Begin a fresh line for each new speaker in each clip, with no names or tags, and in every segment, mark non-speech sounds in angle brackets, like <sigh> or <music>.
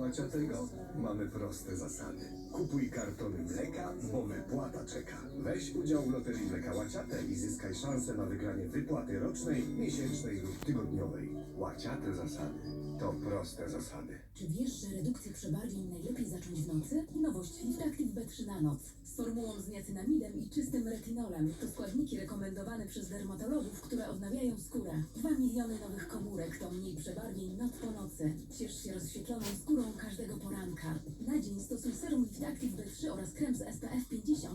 Łaciatego mamy proste zasady. Kupuj kartony mleka, bo wypłata czeka. Weź udział w loterii mleka Łaciate i zyskaj szansę na wygranie wypłaty rocznej, miesięcznej lub tygodniowej. Łaciate zasady. To proste zasady.
Czy wiesz, że redukcję przebarwień najlepiej zacząć w nocy? Nowość Fifractive B3 na noc. Z formułą z niacinamidem i czystym retinolem. To składniki rekomendowane przez dermatologów, które odnawiają skórę. Dwa miliony nowych komórek to mniej przebarwień noc po nocy. Ciesz się rozświetloną skórą każdego poranka. Na dzień stosuj serum Fifractive B3 oraz krem z SPF 50 i zredukuj do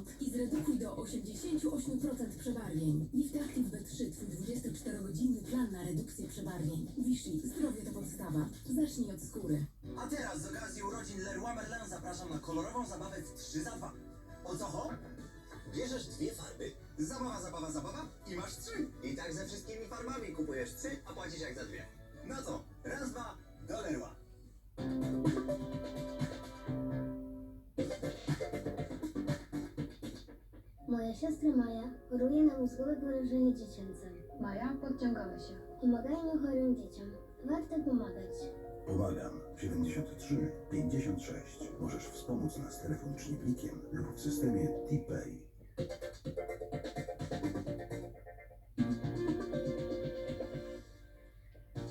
88% przebarwień. Fifractive B3 Twój 24-godzinny plan na redukcję przebarwień. Vichy, zdrowie to podstawa. Zacznij od skóry.
A teraz z okazji urodzin Leroy Merlin zapraszam na kolorową zabawę w 3 za 2. O co ho? Bierzesz dwie farby. Zabawa, zabawa, zabawa i masz trzy. I tak ze wszystkimi farbami kupujesz trzy, a płacisz jak za dwie. No co? Raz, dwa,
siostra Maja choruje na mózgowe porażenie dziecięce.
Maja, podciągamy się.
Pomagajmy chorym dzieciom. Warto pomagać.
Pomagam 73 56. Możesz wspomóc nas telefonicznie plikiem lub w systemie TPay.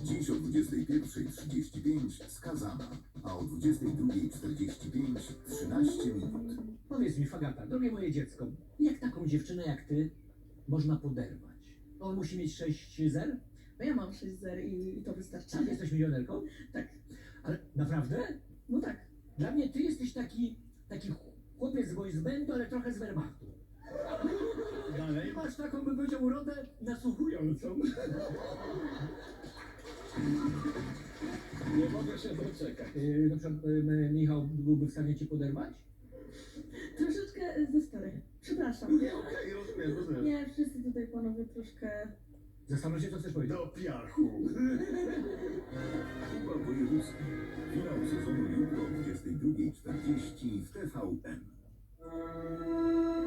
Dziś o 21.35 skazana, a o 22.45 13 minut.
Powiedz mi, Fagata, drogie moje dziecko, jak taką dziewczynę jak ty można poderwać? On musi mieć 6 zer?
No ja mam 6 zer i, i to wystarczy.
Czy jesteś milionerką?
Tak.
Ale naprawdę?
No tak.
Dla mnie ty jesteś taki, taki chłopiec z Boysbandu, ale trochę z Wehrmachtu. Dalej. Masz taką, bym powiedział, urodę nasłuchującą.
Nie mogę się doczekać.
Yy, na przykład yy, Michał byłby w stanie cię poderwać?
Ze stary. Przepraszam.
Nie, okej, rozumiem, rozumiem.
Nie, wszyscy tutaj panowie troszkę...
Zastanów się, co chcesz powiedzieć.
Do piachu. <laughs>
Kuba Wojewódzki. Finał sezonu jutro o 22.40 w TVN.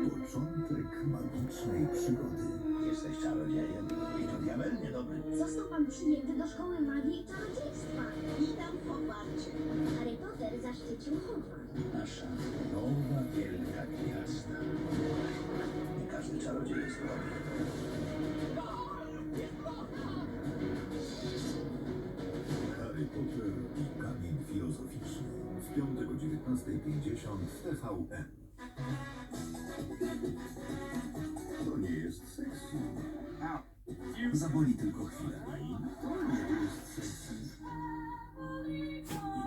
Początek magicznej przygody.
Jesteś czarodziejem i to diabelnie dobry.
Został pan przyjęty do szkoły magii i czarodziejstwa.
Witam w Hogwarcie.
Harry Potter zaszczycił Hogwart.
Nasza nowa wielka gwiazda. Nie każdy czarodziej jest dobry.
Harry Potter i kamień filozoficzny. W piątek o 19.50 w TVN. Zaboli tylko chwilę. I to nie jest sexy. I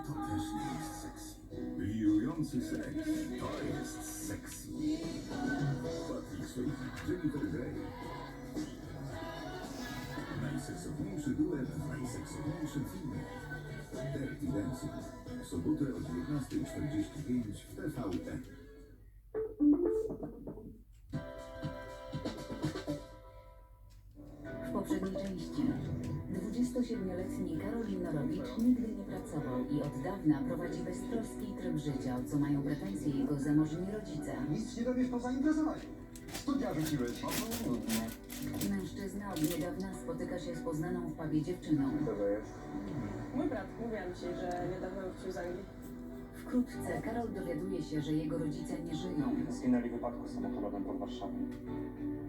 to też nie jest sexy. Wirujący seks. To jest sexy. Patrick Swayze, Jennifer Grey. Najseksowniejszy duet w najseksowniejszym filmie. Dirty Dancing. W sobotę o 19.45 w TVN.
I od dawna prowadzi beztroski tryb życia, o co mają pretensje jego zamożni rodzice.
Nic nie robisz poza imprezowaniem. Studia rzuciłeś.
Mężczyzna od niedawna spotyka się z poznaną w pubie dziewczyną.
Mój brat, mówiłam ci, że niedawno wrócił z Anglii.
Wkrótce Karol dowiaduje się, że jego rodzice nie żyją.
Zginęli w wypadku samochodowym pod Warszawą.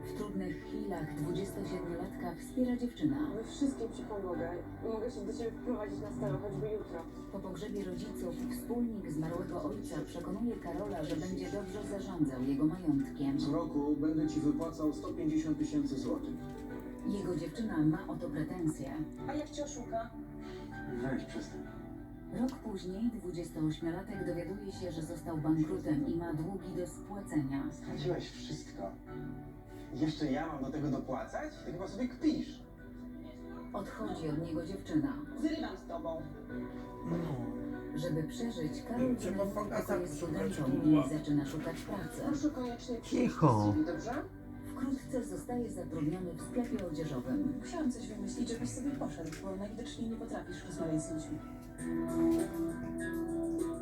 W trudnych chwilach 27-latka wspiera dziewczyna.
We wszystkim ci pomogę. Mogę się do ciebie wprowadzić na stałe, choćby jutro.
Po pogrzebie rodziców wspólnik zmarłego ojca przekonuje Karola, że będzie dobrze zarządzał jego majątkiem.
Co roku będę ci wypłacał 150 tysięcy złotych.
Jego dziewczyna ma o to pretensje.
A jak cię oszuka?
Weź przestań.
Rok później 28-latek dowiaduje się, że został bankrutem i ma długi do spłacenia.
Straciłeś wszystko. Jeszcze ja mam do tego dopłacać? Ty chyba sobie kpisz.
Odchodzi od niego dziewczyna.
Zrywam z tobą.
Żeby przeżyć, Karol
Trzeba posłuchać,
studentą
kurwa.
i zaczyna szukać pracy.
Proszę koniecznie
Cicho.
CV, dobrze?
Wkrótce zostaje zatrudniony w sklepie odzieżowym.
Musiałam coś wymyślić, żebyś sobie poszedł, bo najwidoczniej nie potrafisz rozmawiać z ludźmi.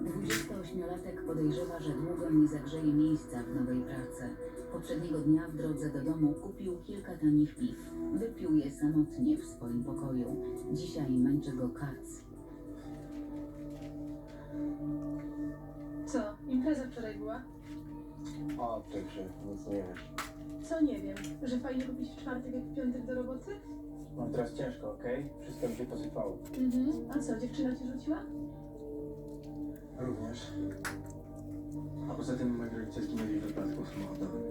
28-latek podejrzewa, że długo nie zagrzeje miejsca w nowej pracy. Poprzedniego dnia w drodze do domu kupił kilka tanich piw. Wypił je samotnie w swoim pokoju. Dzisiaj męczy go kac.
Impreza wczoraj była.
O, tyczy, nic nie wiesz.
Co nie wiem, że fajnie kupić w czwartek jak w piątek do roboty?
Mam teraz ciężko, okej? Wszystko mi się posypało.
Mhm. A co, dziewczyna ci rzuciła?
Również. A poza tym moi rodzice zginęli w wypadku samochodowym.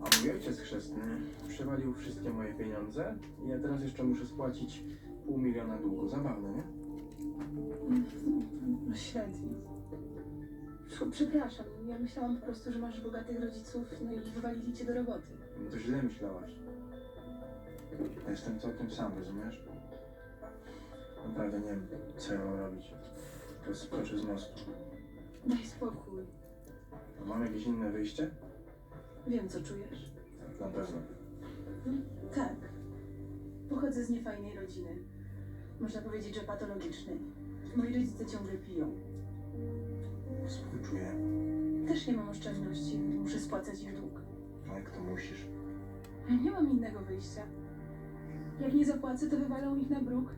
A mój ojciec chrzestny przewalił wszystkie moje pieniądze i ja teraz jeszcze muszę spłacić pół miliona długu. Zabawne, nie?
No średnio. Przepraszam, ja myślałam po prostu, że masz bogatych rodziców, no i wywalili cię do roboty.
No to źle myślałaś. Ja jestem całkiem sam, rozumiesz? Naprawdę nie wiem, co ja mam robić. Tylko skoczę z mostu.
Daj spokój.
A mam jakieś inne wyjście?
Wiem, co czujesz.
Na pewno.
Tak. Pochodzę z niefajnej rodziny. Można powiedzieć, że patologicznej. Moi rodzice ciągle piją. Też nie mam oszczędności, muszę spłacać ich dług.
A jak to musisz?
Nie mam innego wyjścia. Jak nie zapłacę, to wywalą ich na bruk